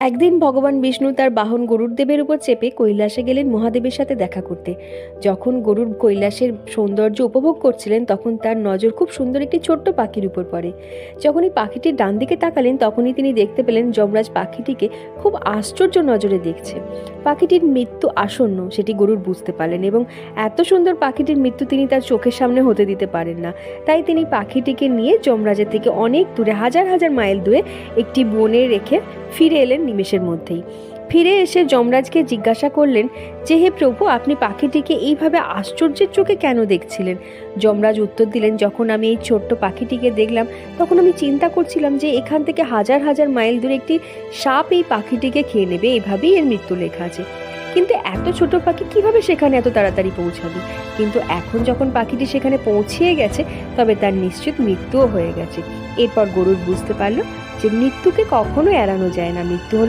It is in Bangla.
একদিন ভগবান বিষ্ণু তার বাহন গরুর দেবের উপর চেপে কৈলাসে গেলেন মহাদেবের সাথে দেখা করতে। যখন গরুর কৈলাসের সৌন্দর্য উপভোগ করছিলেন, তখন তার নজর খুব সুন্দর একটি ছোট্ট পাখির উপর পড়ে। যখন এই পাখিটির ডান দিকে তাকালেন, তখনই তিনি দেখতে পেলেন যমরাজ পাখিটিকে খুব আশ্চর্য নজরে দেখছে। পাখিটির মৃত্যু আসন্ন, সেটি গরুর বুঝতে পারলেন এবং এত সুন্দর পাখিটির মৃত্যু তিনি তার চোখের সামনে হতে দিতে পারেন না। তাই তিনি পাখিটিকে নিয়ে যমরাজের থেকে অনেক দূরে, হাজার হাজার মাইল দূরে একটি বনে রেখে ফিরে এলেন নিমেষের মধ্যেই। ফিরে এসে যমরাজকে জিজ্ঞাসা করলেন, যে হে প্রভু, আপনি পাখিটিকে এইভাবে আশ্চর্যের চোখে কেন দেখছিলেন? যমরাজ উত্তর দিলেন, যখন আমি এই ছোট্ট পাখিটিকে দেখলাম, তখন আমি চিন্তা করছিলাম যে এখান থেকে হাজার হাজার মাইল দূরে একটি সাপ এই পাখিটিকে খেয়ে নেবে, এভাবেই এর মৃত্যু লেখা আছে। কিন্তু এত ছোট পাখি কীভাবে সেখানে এত তাড়াতাড়ি পৌঁছাবে? কিন্তু এখন যখন পাখিটি সেখানে পৌঁছিয়ে গেছে, তবে তার নিশ্চিত মৃত্যুও হয়ে গেছে। এরপর গরুর বুঝতে পারল যে মৃত্যুকে কখনো এড়ানো যায় না। মৃত্যু হলো